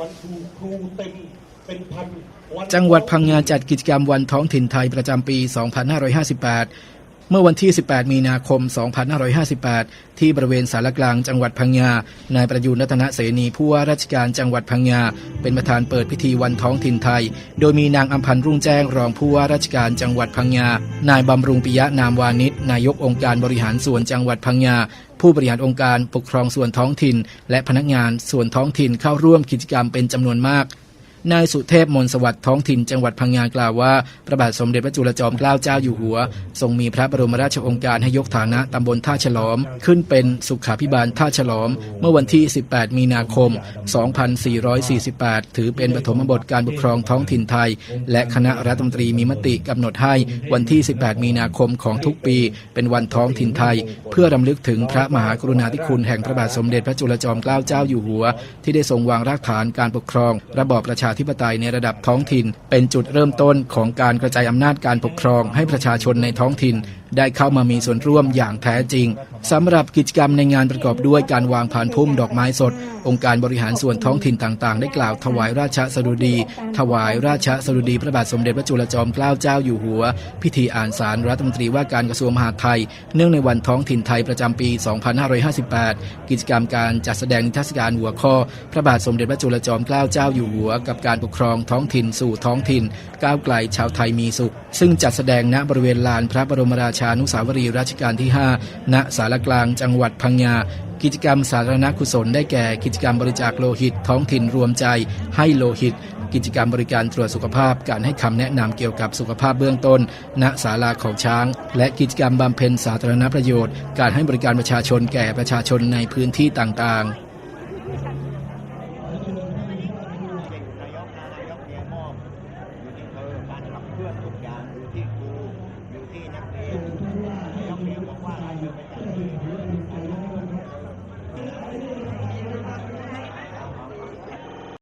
วันครูครูเต็มเป็นพันจังหวัดพังงาจัดกิจกรรมวันท้องถิ่นไทยประจำปี 2558 เมื่อวันที่ 18 มีนาคม 2558 ที่บริเวณสารกลางจังหวัดพังงา นายประยูนรัตนเสนีผู้ว่าราชการจังหวัดพังงา เป็นประธานเปิดพิธีวันท้องถิ่นไทย โดยมีนางอัมพันธ์รุ่งแจ้งรองผู้ว่าราชการจังหวัดพังงา นายบำรุงปิยะนามวานิชนายกองค์การบริหารส่วนจังหวัดพังงาผู้บริหารองค์การปกครองส่วนท้องถิ่น และพนักงานส่วนท้องถิ่นเข้าร่วมกิจกรรมเป็นจำนวนมาก นายสุเทพมนสวัสดิ์ท้องถิ่นจังหวัดพังงากล่าวว่า พระบาทสมเด็จพระจุลจอมเกล้าเจ้าอยู่หัว ทรงมีพระบรมราชองค์การให้ยกฐานะตำบลท่าฉลอม ขึ้นเป็นสุขาพิบาลท่าฉลอม เมื่อวันที่ 18 มีนาคม 2448 ถือเป็นปฐมบทการปกครองท้องถิ่นไทย และคณะรัฐมนตรีมีมติกำหนดให้วันที่ 18 มีนาคมของทุกปี เป็นวันท้องถิ่นไทย เพื่อรำลึกถึงพระมหากรุณาธิคุณแห่งพระบาทสมเด็จพระจุลจอมเกล้าเจ้าอยู่หัว ที่ได้ทรงวางรากฐานการปกครอง ระบอบประชาธิปไตยในระดับท้องถิ่น เป็นจุดเริ่มต้นของการกระจายอำนาจการปกครองให้ประชาชนในท้องถิ่น ได้เข้ามามีส่วนร่วมอย่างแท้จริงสำหรับกิจกรรมในงานประกอบด้วยการวางผ่านพุ่มดอกไม้สด องค์การบริหารส่วนท้องถิ่นต่างๆ ได้กล่าวถวายราชสดุดี ถวายราชสดุดีพระบาทสมเด็จพระจุลจอมเกล้าเจ้าอยู่หัว พิธีอ่านสารรัฐมนตรีว่าการกระทรวงมหาดไทย เนื่องในวันท้องถิ่นไทยประจำปี 2558 กิจกรรมการจัดแสดงนิทรรศการหัวข้อ พระบาทสมเด็จพระจุลจอมเกล้าเจ้าอยู่หัวกับการปกครองท้องถิ่นสู่ท้องถิ่น ก้าวไกลชาวไทยมีสุข ซึ่งจัดแสดงณบริเวณลานพระบรมราชานุสาวรีย์รัชกาลที่ 5 ณสารกลางจังหวัดพังงากิจกรรมสาธารณกุศลได้แก่กิจกรรมบริจาคโลหิต ท้องถิ่นรวมใจ ให้โลหิต กิจกรรมบริการตรวจสุขภาพ การให้คำแนะนำเกี่ยวกับสุขภาพเบื้องต้น ณศาลาของช้าง และกิจกรรมบำเพ็ญสาธารณประโยชน์ การให้บริการประชาชนแก่ประชาชนในพื้นที่ต่างๆ Yeah.